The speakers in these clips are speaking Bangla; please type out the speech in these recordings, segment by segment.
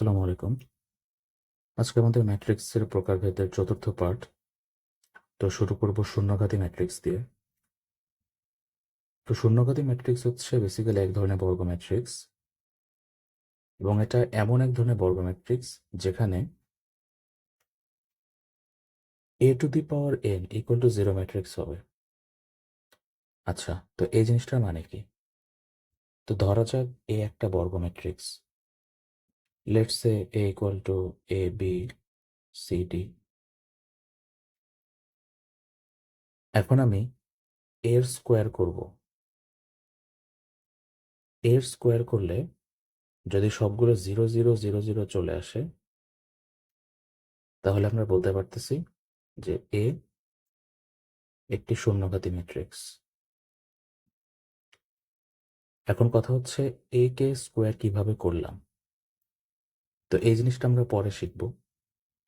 আসসালামু আলাইকুম। আজকে আমাদের ম্যাট্রিক্সের প্রকারভেদের চতুর্থ পার্ট। তো শুরু করব শূন্যঘাতী ম্যাট্রিক্স দিয়ে। তো শূন্যঘাতী ম্যাট্রিক্স হচ্ছে বেসিক্যালি এক ধরনের বর্গ ম্যাট্রিক্স। এবং এটা এমন এক ধরনের বর্গ ম্যাট্রিক্স যেখানে A to the power N equal to zero matrix হবে। আচ্ছা তো এই জিনিসটার মানে কি? তো ধরা যাক এ একটা বর্গ matrix. Let's say A equal to A B C D এখন আমি এর স্কোয়ার করব। এর স্কোয়ার করলে যদি সবগুলো জিরো জিরো জিরো জিরো চলে আসে, তাহলে আমরা বলতে পারতেছি যে এ একটি শূন্যঘাতী ম্যাট্রিক্স এখন কথা হচ্ছে এ কে স্কোয়ার কীভাবে করলাম? তো এই জিনিসটা আমরা পরে শিখব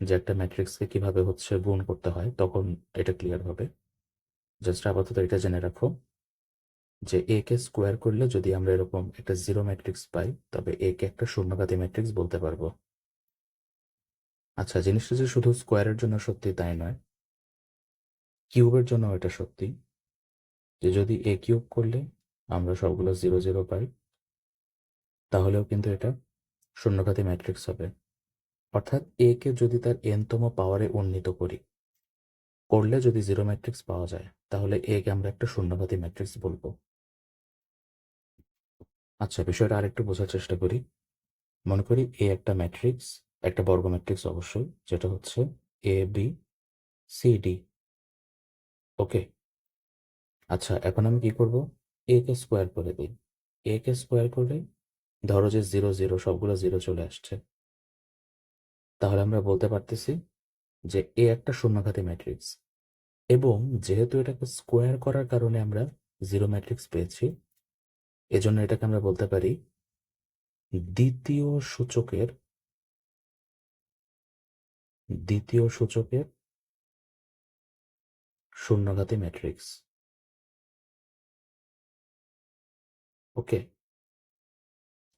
যে একটা ম্যাট্রিক্সকে কীভাবে হচ্ছে গুণ করতে হয়, তখন এটা ক্লিয়ার হবে। জাস্ট আপাতত এটা জেনে রাখো যে এ কে স্কোয়ার করলে যদি আমরা এরকম একটা জিরো ম্যাট্রিক্স পাই, তবে এ কে একটা শূন্যঘাতী ম্যাট্রিক্স বলতে পারব। আচ্ছা জিনিসটা যে শুধু স্কোয়ারের জন্য সত্যি তাই নয় কিউবের জন্য এটা সত্যি যে যদি এ কিউব করলে আমরা সবগুলো জিরো জিরো পাই, তাহলেও কিন্তু এটা শূন্যঘাতী ম্যাট্রিক্স হবে। অর্থাৎ এ কে যদি তার এনতম পাওয়ারে উন্নীত করি, করলে যদি জিরো ম্যাট্রিক্স পাওয়া যায়, তাহলে এ কে আমরা একটা শূন্যঘাতী ম্যাট্রিক্স বলব। আচ্ছা বিষয়টা আরেকটু বোঝার চেষ্টা করি। মনে করি এ একটা ম্যাট্রিক্স, একটা বর্গ ম্যাট্রিক্স অবশ্যই, যেটা হচ্ছে A B C D okay. আচ্ছা এখন আমি কি করব? এ কে স্কোয়ার করে দিই। এ কে স্কোয়ার করলে ধরো যে জিরো জিরো সবগুলো জিরো চলে আসছে। তাহলে আমরা বলতে পারতেছি যে এ একটা শূন্যঘাতী ম্যাট্রিক্স এবং যেহেতু এটাকে স্কোয়ার করার কারণে আমরা জিরো ম্যাট্রিক্স পেয়েছি, এজন্য এটাকে আমরা বলতে পারি দ্বিতীয় সূচকের দ্বিতীয় সূচকের শূন্যঘাতী ম্যাট্রিক্স ওকে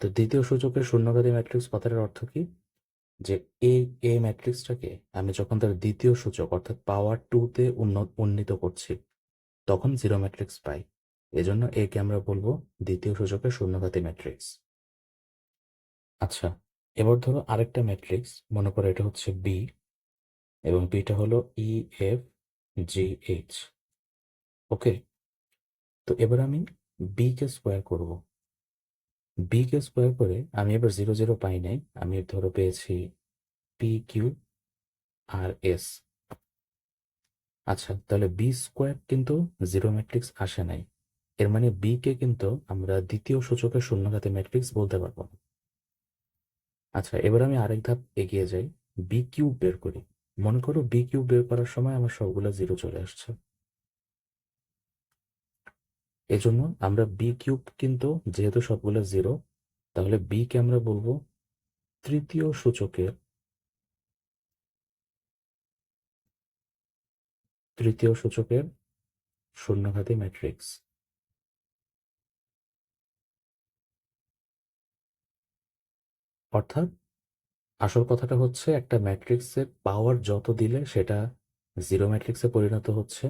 তো দ্বিতীয় সূচকের শূন্যঘাতী ম্যাট্রিক্স কথাটার অর্থ কি? যে এ এ ম্যাট্রিক্সটাকে আমি যখন তার দ্বিতীয় সূচক, অর্থাৎ পাওয়ার টুতে উন্নীত করছি, তখন জিরো ম্যাট্রিক্স পাই। এজন্য একে আমরা বলব দ্বিতীয় সূচকের শূন্যঘাতী ম্যাট্রিক্স। আচ্ছা এবার ধরো আরেকটা ম্যাট্রিক্স, মনে করো এটা হচ্ছে বি এবং বিটা হলো ই এফ জি এইচ ওকে, তো এবার আমি বি কে স্কোয়ার করব। বি কে স্কোয়ার করে আমি এবার জিরো জিরো পাই নাই, আমি ধরো পেয়েছি পি কিউ আর এস আচ্ছা তাহলে বি স্কোয়ার কিন্তু জিরো ম্যাট্রিক্স আসে নাই। এর মানে বি কে কিন্তু আমরা দ্বিতীয় সূচকের শূন্যঘাতে ম্যাট্রিক্স বলতে পারব। না আচ্ছা এবার আমি আরেক ধাপ এগিয়ে যাই। বি কিউব বের করি। মনে করো বি কিউব বের করার সময় আমার সবগুলো জিরো চলে আসছে। এজন্য আমরা বি কিউব কিন্তু যেহেতু সবগুলো জিরো তাহলে বি কে আমরা বলব তৃতীয় সূচকের তৃতীয় সূচকের শূন্যঘাতী ম্যাট্রিক্স অর্থাৎ আসল কথাটা হচ্ছে একটা ম্যাট্রিক্সের পাওয়ার যত দিলে সেটা জিরো ম্যাট্রিক্সে পরিণত হচ্ছে।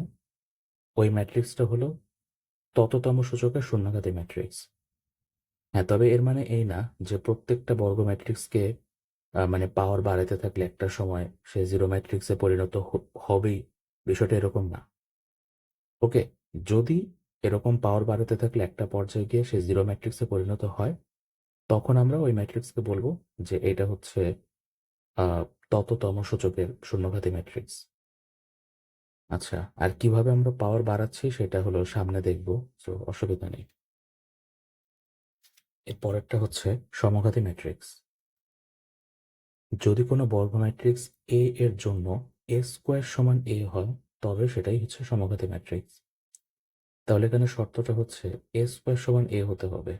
ওই ম্যাট্রিক্সটা হলো তততম সূচকের শূন্যঘাতী ম্যাট্রিক্স। হ্যাঁ তবে এর মানে এই না যে প্রত্যেকটা বর্গ ম্যাট্রিক্সকে মানে পাওয়ার বাড়াতে থাকলে একটা সময় সে জিরো ম্যাট্রিক্সে পরিণত হবেই। বিষয়টা এরকম না। ওকে, যদি এরকম পাওয়ার বাড়াতে থাকলে একটা পর্যায়ে গিয়ে সে জিরো ম্যাট্রিক্সে পরিণত হয়, তখন আমরা ওই ম্যাট্রিক্সকে বলব যে এটা হচ্ছে তততম সূচকের শূন্যঘাতী ম্যাট্রিক্স। আচ্ছা আর কীভাবে আমরা পাওয়ার বাড়াচ্ছি সেটা হলো সামনে দেখব তো অসুবিধা নেই। এর পরেরটা হচ্ছে সমঘাতী ম্যাট্রিক্স যদি কোনো বর্গ ম্যাট্রিক্স এ এর জন্য এ স্কোয়ার সমান এ হয়, তবে সেটাই হচ্ছে সমঘাতী ম্যাট্রিক্স তাহলে এখানে শর্তটা হচ্ছে এ স্কোয়ার সমান এ হতে হবে।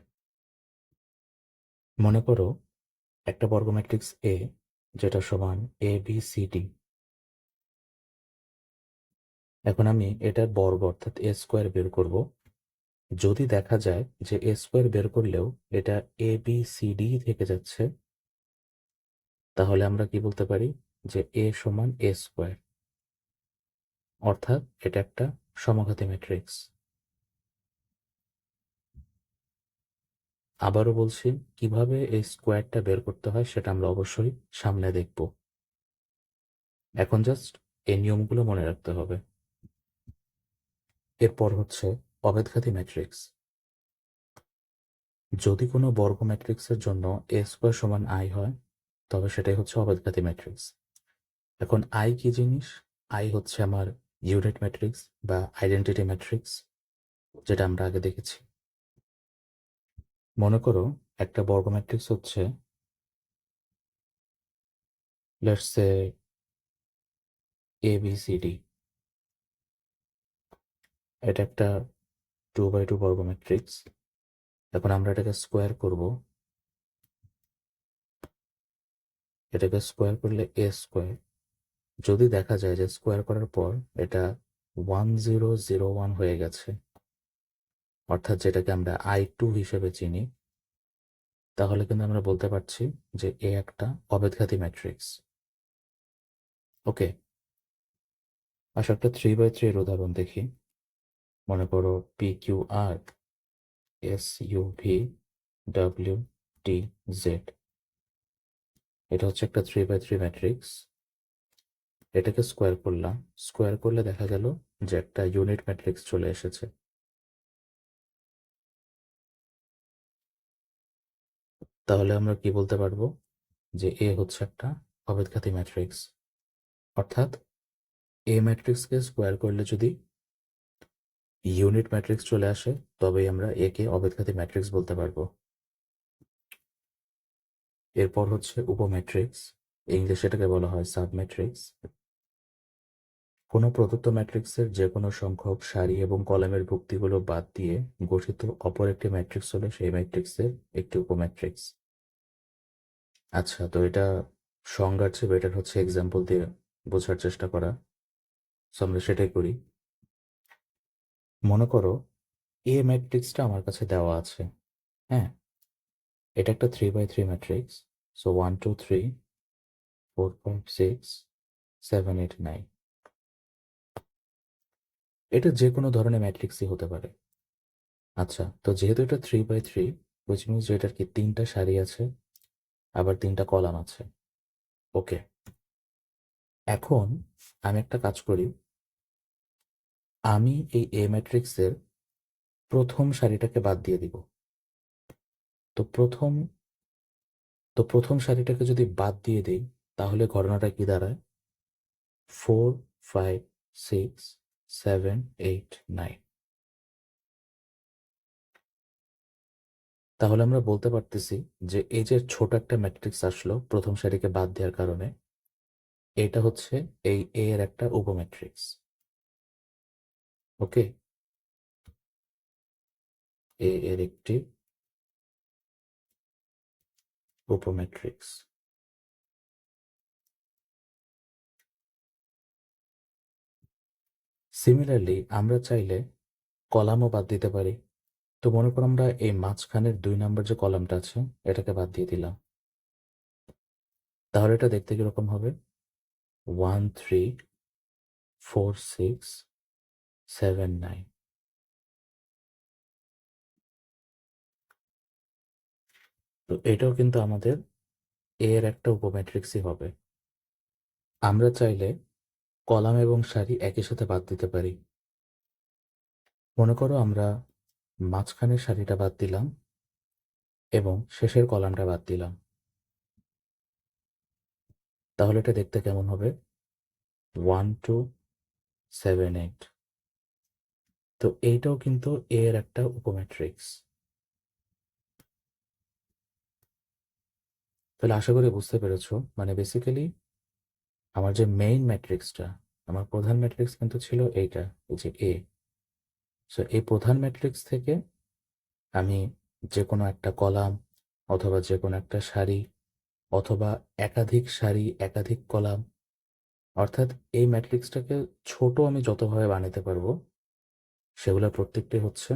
মনে করো একটা বর্গ ম্যাট্রিক্স এ যেটা সমান এ বি সি ডি এখন আমি এটার বর্গ অর্থাৎ এ স্কোয়ার বের করব। যদি দেখা যায় যে এ স্কোয়ার বের করলেও এটা এ বি সি ডি থেকে যাচ্ছে, তাহলে আমরা কি বলতে পারি? যে এ সমান এ স্কোয়ার অর্থাৎ এটা একটা সমঘাতী ম্যাট্রিক্স আবারও বলছি, কীভাবে এই স্কোয়ারটা বের করতে হয় সেটা আমরা অবশ্যই সামনে দেখব। এখন জাস্ট এই নিয়মগুলো মনে রাখতে হবে। এরপর হচ্ছে অবেদঘাতী ম্যাট্রিক্স। যদি কোনো বর্গ ম্যাট্রিক্সের জন্য এ স্কোয়ার সমান আই হয়, তবে সেটাই হচ্ছে অবেদঘাতী ম্যাট্রিক্স। এখন আই কি জিনিস? আই হচ্ছে আমার ইউনিট ম্যাট্রিক্স বা আইডেন্টিটি ম্যাট্রিক্স, যেটা আমরা আগে দেখেছি। মনে করো একটা বর্গ ম্যাট্রিক্স হচ্ছে let's A B C D এটা একটা টু বাই টু বর্গ ম্যাট্রিক্স এখন আমরা এটাকে স্কোয়ার করব। এটাকে স্কোয়ার করলে এ স্কোয়ার যদি দেখা যায় যে স্কোয়ার করার পর এটা ওয়ান জিরো জিরো ওয়ান হয়ে গেছে, অর্থাৎ যেটাকে আমরা আই টু হিসেবে চিনি, তাহলে কিন্তু আমরা বলতে পারছি যে এ একটা অবেদঘাতী ম্যাট্রিক্স ওকে আসলে একটা থ্রি বাই থ্রি এর উদাহরণ দেখি। মনে করো P Q R S U V W T Z এটা হচ্ছে একটা থ্রি বাই থ্রি ম্যাট্রিক্স এটাকে স্কোয়ার করলাম। স্কোয়ার করলে দেখা গেল যে একটা ইউনিট ম্যাট্রিক্স চলে এসেছে। তাহলে আমরা কি বলতে পারব? যে এ হচ্ছে একটা অবেদঘাতী ম্যাট্রিক্স অর্থাৎ এ ম্যাট্রিক্সকে স্কোয়ার করলে যদি ইউনিট ম্যাট্রিক্স চলে আসে, তবেই আমরা একে অবেদঘাতী ম্যাট্রিক্স বলতে পারব। এরপর হচ্ছে উপম্যাট্রিক্স ইংলিশে এটাকে বলা হয় সাব সাবম্যাট্রিক্স কোনো প্রদত্ত ম্যাট্রিক্সের যে কোনো সংখ্যক সারি এবং কলামের ভুক্তিগুলো বাদ দিয়ে গঠিত অপর একটি ম্যাট্রিক্স হলে সেই ম্যাট্রিক্সের একটি উপম্যাট্রিক্স আচ্ছা তো এটা সংজ্ঞার চেয়ে বেটার হচ্ছে এক্সাম্পল দিয়ে বোঝার চেষ্টা করা। সো আমরা সেটাই করি। মনে করো এ ম্যাট্রিক্সটা আমার কাছে দেওয়া আছে। হ্যাঁ? এটা একটা three by three matrix so one two three four five six seven eight nine এটা যে কোনো ধরনের ম্যাট্রিক্সই হতে পারে। আচ্ছা তো যেহেতু এটা থ্রি বাই থ্রি উইচ যে এটার কি তিনটা সারি আছে, আবার তিনটা কলাম আছে। ওকে এখন আমি একটা কাজ করি। আমি এই এ ম্যাট্রিক্সের প্রথম সারিটাকে বাদ দিয়ে দিব। তো প্রথম তো প্রথম সারিটাকে যদি বাদ দিয়ে দিই, তাহলে ঘটনাটা কি দাঁড়ায়? Four five six seven eight nine তাহলে আমরা বলতে পারতেছি যে এই যে ছোট একটা ম্যাট্রিক্স আসলো প্রথম সারিকে বাদ দেওয়ার কারণে, এটা হচ্ছে এই এ এর একটা উপম্যাট্রিক্স ওকে। এ এর একটি উপম্যাট্রিক্স সিমিলারলি আমরা চাইলে কলামও বাদ দিতে পারি। তো মনে করো আমরা এই মাঝখানের দুই নাম্বার যে কলামটা আছে, এটাকে বাদ দিয়ে দিলাম। তাহলে এটা দেখতে কীরকম হবে? One three four six seven nine. তো এটাও কিন্তু আমাদের এর একটা উপম্যাট্রিক্সই হবে। আমরা চাইলে কলাম এবং সারি একই সাথে বাদ দিতে পারি। মনে করো আমরা মাঝখানের সারিটা বাদ দিলাম এবং শেষের কলামটা বাদ দিলাম। তাহলে এটা দেখতে কেমন হবে? One two seven eight. তো এইটাও কিন্তু এ এর একটা উপম্যাট্রিক্স তাহলে আশা করি বুঝতে পেরেছ মানে বেসিক্যালি আমার যে মেইন ম্যাট্রিক্সটা আমার প্রধান ম্যাট্রিক্স কিন্তু ছিল এইটা, এই যে এ সো এই প্রধান ম্যাট্রিক্স থেকে আমি যে কোনো একটা কলাম অথবা যে কোনো একটা সারি অথবা একাধিক সারি, একাধিক কলাম, অর্থাৎ এই ম্যাট্রিক্সটাকে ছোট আমি যতভাবে বানাতে পারব সেগুলোর প্রত্যেকটি হচ্ছে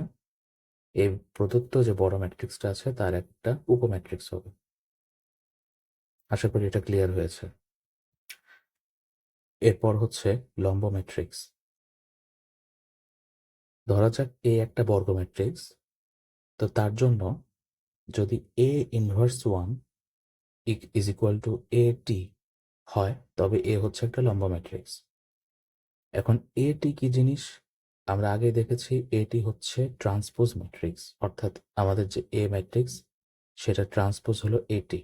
এই প্রদত্ত যে বড় ম্যাট্রিক্সটা আছে, তার একটা উপম্যাট্রিক্স হবে। আশা করি এটা ক্লিয়ার হয়েছে। এরপর হচ্ছে লম্ব ম্যাট্রিক্স। ধরা যাক এ একটা বর্গ ম্যাট্রিক্স। তো তার জন্য যদি A inverse one is equal to A T হয়, তবে এ হচ্ছে একটা লম্ব ম্যাট্রিক্স। এখন এ টি কি জিনিস? আমরা আগে দেখেছি এটি হচ্ছে ট্রান্সপোজ ম্যাট্রিক্স, অর্থাৎ আমাদের যে এ ম্যাট্রিক্স, সেটা ট্রান্সপোজ হলো এটি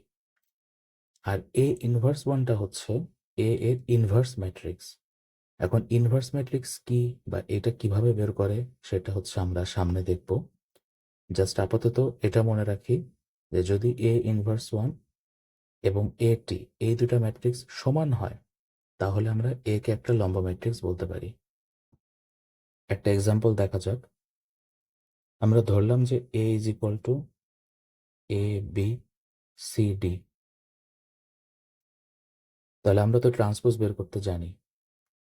আর এ ইনভার্স ওয়ানটা হচ্ছে এ এর ইনভার্স ম্যাট্রিক্স। এখন ইনভার্স ম্যাট্রিক্স কি বা এটা কীভাবে বের করে, সেটা হচ্ছে আমরা সামনে দেখব। জাস্ট আপাতত এটা মনে রাখি যে যদি এ ইনভার্স ওয়ান এবং এ টি, এই দুটা ম্যাট্রিক্স সমান হয়, তাহলে আমরা এ কে একটা লম্বা ম্যাট্রিক্স বলতে পারি। একটা এক্সাম্পল দেখা যাক। আমরা ধরলাম যে A is equal to A B C D তাহলে আমরা তো ট্রান্সপোজ বের করতে জানি।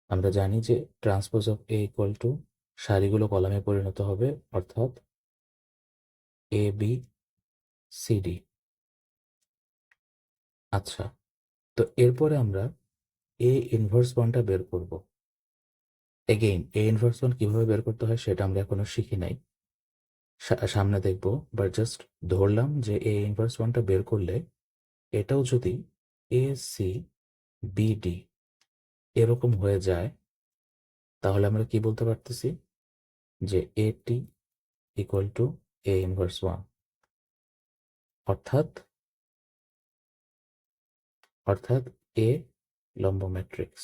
আমরা জানি যে transpose of A equal to সারিগুলো কলামে পরিণত হবে, অর্থাৎ এ বি সি ডি আচ্ছা তো এরপরে আমরা এ ইনভার্স ওয়ানটা বের করব। এগেইন এ ইনভার্স ওয়ান কীভাবে বের করতে হয় সেটা আমরা এখনও শিখি নাই। সামনে দেখব বাট জাস্ট ধরলাম যে এ ইনভার্স ওয়ানটা বের করলে এটাও যদি এ সি বিডি এরকম হয়ে যায়, তাহলে আমরা কি বলতে পারতেছি? যে A T equal to A inverse one অর্থাৎ অর্থাৎ এ লম্ব ম্যাট্রিক্স